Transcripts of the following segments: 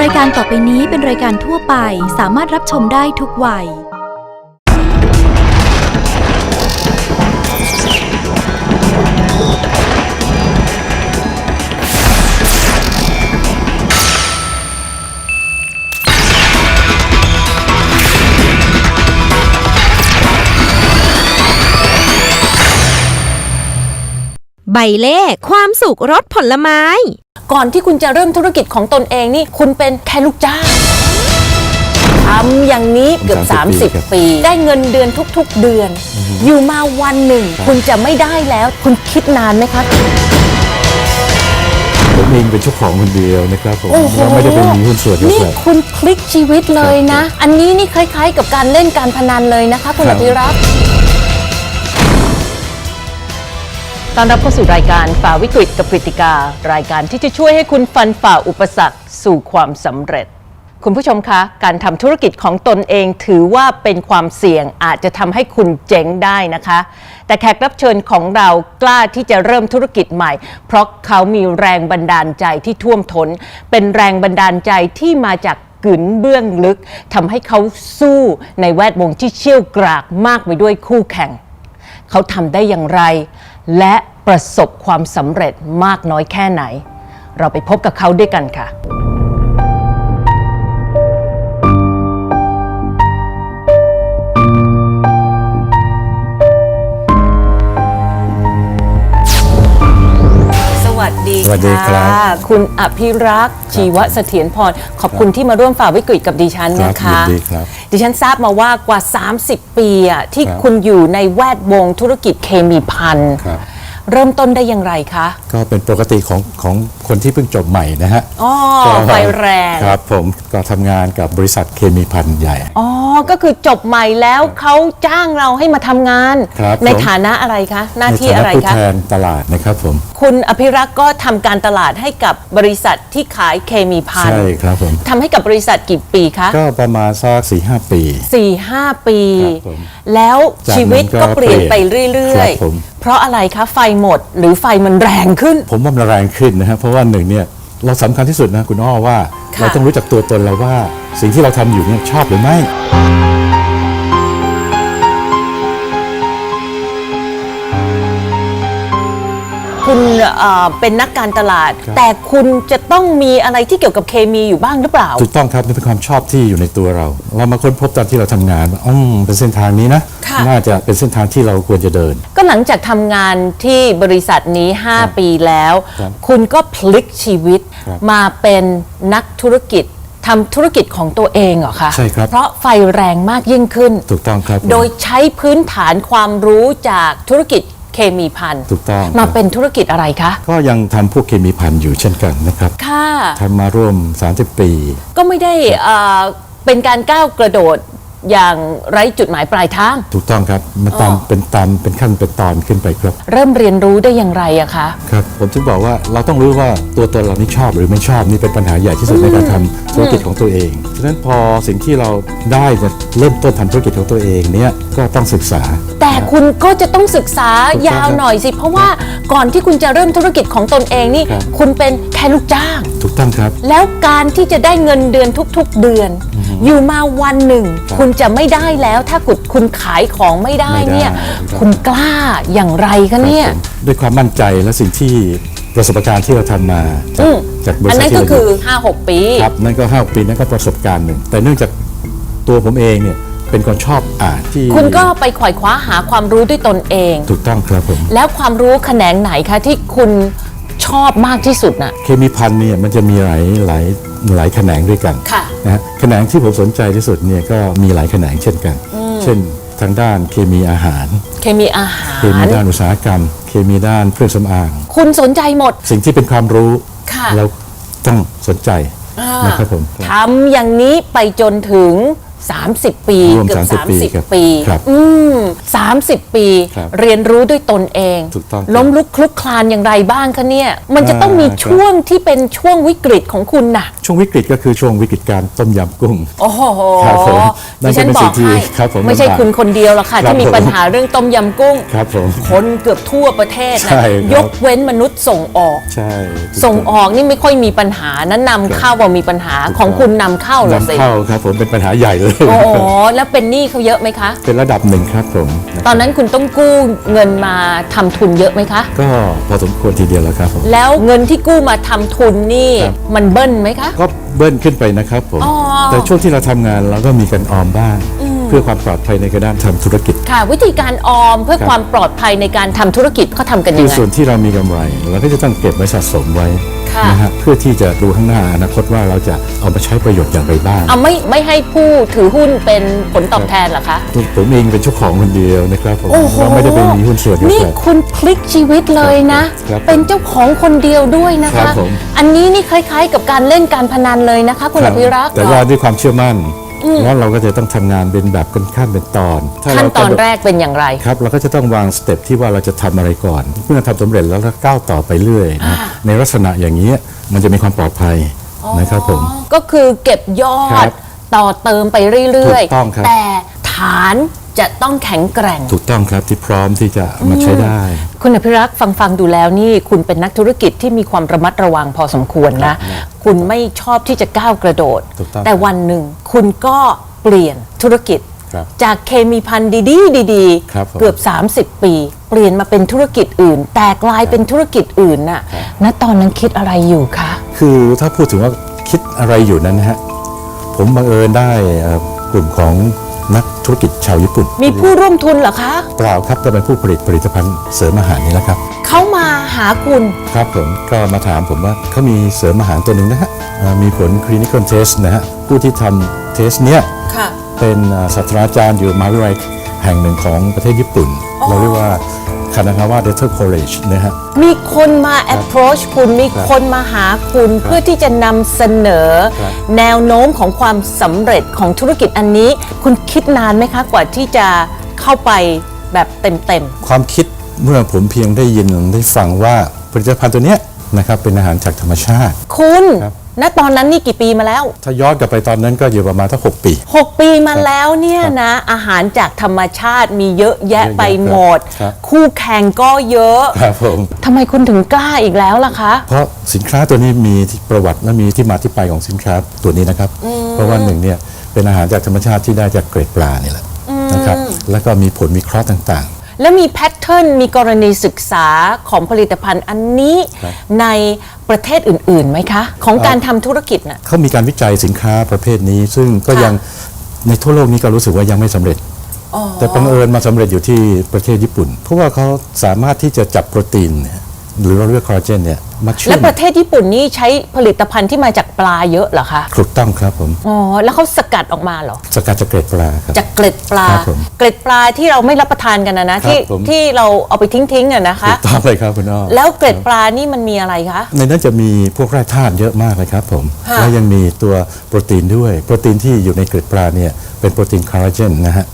รายการต่อไปนี้เป็นรายการทั่วไปสามารถรับชมได้ทุกวัย ใบเล่ความสุขรสผลไม้ ก่อนที่คุณจะเริ่มธุรกิจของตนเองนี่ คุณเป็นแค่ลูกจ้างทำอย่างนี้เกือบ30 30 ปี ได้เงินเดือนทุกๆเดือน อยู่มาวันหนึ่ง คุณจะไม่ได้แล้ว คุณคิดนานไหมคะ ผมเองเป็นเจ้าของคนเดียวนะครับผมโอ้โหเราไม่ได้เป็นมีหุ้นส่วนกับนี่ใครคุณพลิกชีวิตเลยนะครับอันนี้นี่คล้ายๆ กับการเล่นการพนันเลยนะคะ คุณครัอบ ภิรักษ์ ตอนรับเข้าสู่รายการฝ่าวิกฤตกับกฤติการายการที่จะช่วยให้คุณฟันฝ่าอุปสรรคสู่ความสำเร็จ คุณผู้ชมคะ การทำธุรกิจของตนเองถือว่าเป็นความเสี่ยงอาจจะทำให้คุณเจ๊งได้นะคะ แต่แขกรับเชิญของเรากล้าที่จะเริ่มธุรกิจใหม่ เพราะเขามีแรงบันดาลใจที่ท่วมทน้น เป็นแรงบันดาลใจที่มาจากกึนเบื้องลึกทำให้เขาสู้ในแวดวงที่เชี่ยวกรากมากไปด้วยคู่แข่ง เขาทำได้อย่างไร และ ประสบความสำเร็จมากน้อยแค่ไหน เราไปพบกับเขาด้วยกันค่ะ สวัสดีสวัสดีครับะคุณอภิรักษ์ชีวเสถียรพรขอบคุณที่มาร่วมฝ่าวิกฤตกับดิฉันนะครัคะบยินดีครับ ดิฉันทราบมาว่ากว่า 30 ปีอะที่ครับ คุณอยู่ในแวดวงธุรกิจเคมีพัน ครับ เริ่มต้นได้อย่างไรคะก็เป็นปกติของของคนที่เพิ่งจบใหม่นะฮะอ๋อก็ไฟแรงครับผมก็ทำงานกับบริษัทเคมีพันธุ์ใหญ่อ๋อก็คือจบใหม่แล้วเขาจ้างเราให้มาทำงานครับในผมฐานะอะไรคะ หน้าในที่ฐาอะนะไรผู้คะแทนตลาดนะครับผมคุณอภิรักษ์ก็ทำการตลาดให้กับบริษัทที่ขายเคมีพันใช่ครับผมทำให้กับบริษัทกี่ปีคะก็ประมาณสักสี่ห้าปีสี่ห้าปีครับผมแล้วจากนั้นชีวิตก็เปลี่ยนไปเรื่อยครับผมๆ เพราะอะไรคะไฟหมดหรือไฟมันแรงขึ้น ผมว่ามันแรงขึ้นนะฮะเพราะว่าหนึ่งเนี่ยเราสำคัญที่สุดนะคุณอ้อว่าค่ะเราต้องรู้จักตัวตนเราว่า สิ่งที่เราทำอยู่เนี่ยชอบหรือไม่ คุณเอ่อเป็นนักการตลาด ครับ แต่คุณจะต้องมีอะไรที่เกี่ยวกับเคมีอยู่บ้างหรือเปล่า ถูกต้องครับนี่เป็นความชอบที่อยู่ในตัวเรา เรามาค้นพบตอนที่เราทำงานว่าอืมเป็นเส้นทางนี้นะค่ะ น่าจะเป็นเส้นทางที่เราควรจะเดิน ก็หลังจากทำงานที่บริษัทนี้ 5 ปีแล้ว ครับคุณก็พลิกชีวิตครับมาเป็นนักธุรกิจทำธุรกิจของตัวเองเหรอคะใช่ครับ เพราะไฟแรงมากยิ่งขึ้น ถูกต้องครับผมโดยใช้พื้นฐานความรู้จากธุรกิจ เคมีพันถูกต้องมาครับเป็นธุรกิจอะไรคะ ก็ยังทำพวกเคมีพันธุ์อยู่เช่นกันนะครับค่ะ ทำมาร่วม 30 ปี ก็ไม่ได้เอ่อเป็นการก้าวกระโดดอย่างไร้จุดหมายปลายทาง ถูกต้องครับมันตามเป็นตามเป็นขั้นเป็นตอนขึ้นไปครับ เริ่มเรียนรู้ได้อย่างไรอะคะ ครับ ผมถึงบอกว่าเราต้องรู้ว่าตัวตนเรานี่ชอบหรือไม่ชอบนี่เป็นปัญหาใหญ่ที่สุดในการทำธุรกิจของตัวเอง ฉะนั้นพอสิ่งที่เราได้จะเริ่มต้นทำธุรกิจของตัวเองเนี่ยก็ต้องศึกษา แต่คุณก็จะต้องศึกษาถูกต้องยาวหน่อยสิ เพราะว่าก่อนที่คุณจะเริ่มธุรกิจของตนเองนี่ ครับ คุณเป็นแค่ลูกจ้าง ถูกต้องครับ แล้วการที่จะได้เงินเดือนทุกๆเดือน อยู่มาวันหนึ่ง ครับคุณจะไม่ได้แล้วถ้าคุณคุณขายของไม่ได้ไม่ได้เนี่ยครับ คุณกล้าอย่างไรคะเนี่ย ครับผมด้วยความมั่นใจและสิ่งที่ประสบการณ์ที่เราทำมาจากอืม จากบริอันษัทนั้นที่ก็เราคืออยู่5-6 ปีครับนั่นก็ห้าปีนั่นก็ประสบการณ์หนึ่ง แต่เนื่องจากตัวผมเองเนี่ยเป็นคนชอบอ่านที่คุณก็ไปขวายคว้าหาความรู้ด้วยตนเอง ถูกต้องครับผมแล้วความรู้แขนงไหนคะที่คุณชอบมากที่สุดน่ะเคมีพันธุ์เนี่ยมันจะมีหลายหลายหลายแขนงด้วยกันค่ะ นะฮะแขนงที่ผมสนใจที่สุดเนี่ยก็มีหลายแขนงเช่นกัน เช่นทางด้านเคมีอาหาร เคมีอาหาเคมีร ด้านอุตสาหกรรม เคมีด้านเครื่องสำอาง คุณสนใจหมด สิ่งที่เป็นความรู้ค่ะ เราต้องสนใจนะครับผมทำอย่างนี้ไปจนถึง 30 ปีรวมเกือบ30ปีครับ30ปีครับอืม30 ปี ครับเรียนรู้ด้วยตนเองถูกต้องครับล้มลุกคลุกคลานอย่างไรบ้างคะเนี่ย มันจะต้องมีอ่าครับ ช่วงที่เป็นช่วงวิกฤตของคุณน่ะ ช่วงวิกฤตก็คือช่วงวิกฤตการต้มยำกุ้ง โอ้โหครับผมนั่ดินฉันเป็นบสิ่อกงที่ให้ครับผมไม่ใช่ลำบากคุณคนเดียวหรอกค่ะ ครับที่มีผม ปัญหาเรื่องต้มยำกุ้ง ครับผม คนเกือบทั่วประเทศใช่นะครับ ยกเว้นมนุษย์ส่งออก ใช่ถูกส่งต้ออกนี่ไม่ค่อยมีปัญหานั้นนำเข้าว่ามีปัญหาของคุณนำเข้าเหรอสินำเข้าครับผมเป็นปัญหาใหญ่เลยโอ้โหแล้วเป็นหนี้เขาเยอะไหมคะ เป็นระดับหนึ่งครับผมะครับตอนนั้นคุณต้องกู้เงินมาทำทุนเยอะไหมคะ ก็พอสมควรทีเดียวแล้วครับผม แล้วเงินที่กู้มาทำทุนนี่ครับ มันเบิ้ลไหมคะ ก็เบิ้ลขึ้นไปนะครับผม อ๋อ แต่ช่วงที่เราทำงานเราก็มีการออมบ้าง เพื่อความปลอดภัยในการด้านทำธุรกิจ ค่ะ วิธีการออมเพื่อครับ ความปลอดภัยในการทำธุรกิจเขาทำกันคืยัองไงส่วนที่เรามีกำไรเราก็จะต้องเก็บไว้สะสมไว้ค่ะ นะฮะเพื่อที่จะดูข้างหน้าอนาคตว่าเราจะเอามาใช้ประโยชน์อย่างไรบ้าง เอาไม่ไม่ให้ผู้ถือหุ้นเป็นผลตอบแทนเหรอคะ ผมเองเป็นเจ้าของคนเดียวนะครับผมโอ้โห เราไม่ได้เป็นมีหุ้นส่วนกับนี่ใครคุณพลิกชีวิตเลยนะ ครับเป็นเจ้าของคนเดียวด้วยนะครัคะ บผม อันนี้นี่คล้ายๆ กับการเล่นการพนันเลยนะคะ คุณคอรับภิรักษ์แต่ว่าด้วยความเชื่อมั่น แล้วเราก็จะต้องทำงานเป็นแบบเป็นขั้นเป็นตอนถ้าขั้นเราตอนแรกเป็นอย่างไรครับเราก็จะต้องวางสเต็ปที่ว่าเราจะทำอะไรก่อน เมื่อทำสำเร็จแล้วเราก้าวต่อไปเรื่อยนะในลักษณะอย่างนี้มันจะมีความปลอดภัยนะครับผมก็คือเก็บยอครัดบต่อเติมไปเรื่อยถูกต้องครับแต่ฐาน จะต้องแข็งแกร่ง ถูกต้องครับที่พร้อมที่จะเอามาใช้ได้ คุณอภิรักษ์ฟังฟังดูแล้วนี่ คุณเป็นนักธุรกิจที่มีความระมัดระวังพอสมควรนะ คุณไม่ชอบที่จะก้าวกระโดด ถูกต้องแต่วันหนึ่งคุณก็เปลี่ยนธุรกิจ ครับจากเคมีพันธุ์ดีๆดีครับผมๆเกือบ 30 ปี เปลี่ยนมาเป็นธุรกิจอื่น แต่กลายเป็นธุรกิจอื่นน่ะณตอนนั้นคิดอะไรอยู่คะ คือถ้าพูดถึงว่าคิดอะไรอยู่นั้นนะฮะ ผมบังเอิญได้เอ่อกลุ่มของ นักธุรกิจชาวญี่ปุ่น มีผู้ร่วมทุนเหรอคะ เปล่าครับจะเป็นผู้ผลิตผลิตภัณฑ์เสริมอาหารนี่แหละครับ เขามาหาคุณ ครับผมก็มาถามผมว่าเขามีเสริมอาหารตัวหนึ่งนะฮะอ่ามีผลคลินิคอลเทสนะฮะผู้ที่ทำเทสเนี้ยค่ะ เป็นอ่าศาสตราจารย์อยู่มหาวิทยาลัยแห่งหนึ่งของประเทศญี่ปุ่น เราเรียกว่า คณะว่า Dental College นะฮะ มีคนมา approach คุณมีคนมาหาคุณเพื่อที่จะนำเสนอ ครับ แนวโน้มของความสำเร็จของธุรกิจอันนี้ คุณคิดนานไหมคะกว่าที่จะเข้าไปแบบเต็ม ความคิดเมื่อผมเพียงได้ยินได้ฟังว่าผลิตภัณฑ์ตัวเนี้ยนะครับเป็นอาหารจากธรรมชาติ ๆ คุณ ครับ ณตอนนั้นนี่กี่ปีมาแล้ว ถ้าย้อนกลับไปตอนนั้นก็อยู่ประมาณทั้งหกปี 6 ปีมาแล้วเนี่ยนะ อาหารจากธรรมชาติมีเยอะแยะเยอะแยะไปหมด ครับ คู่แข่งก็เยอะครับผม ทำไมคุณถึงกล้าอีกแล้วล่ะคะ เพราะสินค้าตัวนี้มีที่ประวัติและมีที่มาที่ไปของสินค้าตัวนี้นะครับ เพราะว่าหนึ่งเนี่ยเป็นอาหารจากธรรมชาติที่ได้จากเกล็ดปลานี่แหละนะครับ แล้วก็มีผลมีเคราะห์ต่าง แล้วมีแพทเทิร์นมีกรณีศึกษาของผลิตภัณฑ์อันนี้ครับในประเทศอื่นๆไหมคะ ของการทำธุรกิจน่ะๆเขามีการวิจัยสินค้าประเภทนี้ ซึ่งก็ค่ะ ยังในทั่วโลกนี้ก็รู้สึกว่ายังไม่สำเร็จ แต่บังเอิญมาสำเร็จอยู่ที่ประเทศญี่ปุ่น เพราะว่าเขาสามารถที่จะจับโปรตีนเนี่ย หรือเราเรียกคอลลาเจนเนี่ยมาเชื่และอมประเทศญี่ปุ่นนี่ใช้ผลิตภัณฑ์ที่มาจากปลาเยอะเหรอคะถูกต้องครับผมอ๋อแล้วเขาสกัดออกมาเหรอสกัดจากเกล็ดปลาครับจากเกล็ดปลา ครับผม เกล็ดปลาที่เราไม่รับประทานกันนะนะครับที่ผม ที่เราเอาไปทิ้งๆอะนะคะถูกต้องเลยครับคุณอ้อแล้วเกล็ดปลานี่มันมีอะไรคะ ในนั้นจะมีพวกแร่ธาตุเยอะมากเลยครับผมค่ะ แล้วยังมีตัวโปรตีนด้วย โปรตีนที่อยู่ในเกล็ดปลาเนี่ยเป็นโปรตีนคอลลาเจนนะฮะ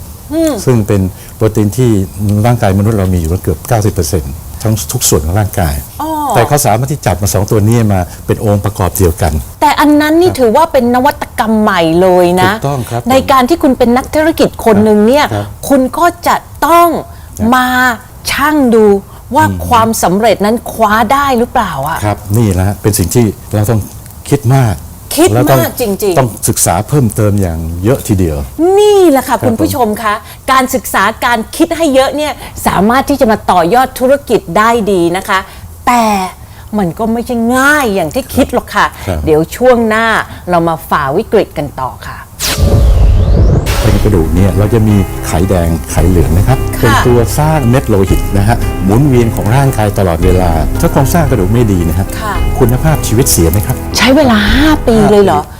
ซึ่งเป็นโปรตีนที่ร่างกายมนุษย์เรามีอยู่เกือบ 90% ทั้งทุกส่วนของร่างกาย อ๋อ แต่เขาสามารถที่จับมาสองตัวนี้มาเป็นองค์ประกอบเดียวกัน แต่อันนั้นนี่ถือว่าเป็นนวัตกรรมใหม่เลยนะ ถูกต้องครับในการที่คุณเป็นนักธุรกิจคนหนึ่งเนี่ยครับคุณก็จะต้องมาช่างดูว่าความสำเร็จนั้นคว้าได้หรือเปล่าอะ ครับนี่แหละฮะเป็นสิ่งที่เราต้องคิดมาก คิดแล้วต้องมากจริงๆต้องศึกษาเพิ่มเติมอย่างเยอะทีเดียวนี่แหละค่ะครับคุณผู้ชมคะการศึกษาการคิดให้เยอะเนี่ยสามารถที่จะมาต่อยอดธุรกิจได้ดีนะคะ แต่มันก็ไม่ใช่ง่ายอย่างที่คิดหรอกค่ะ ครับ เดี๋ยวช่วงหน้าเรามาฝ่าวิกฤตกันต่อค่ะใน กระดูกเนี่ยเราจะมีไขแดงไขเหลืองนะครับค่ะเป็นตัวสร้างเม็ดโลหิตนะฮะหมุนเวียนของร่างกายตลอดเวลา ถ้าโครงสร้างกระดูกไม่ดีนะฮะค่ะคุณภาพชีวิตเสียไหมครับ ใช้เวลา 5 ปีเลยเหรอค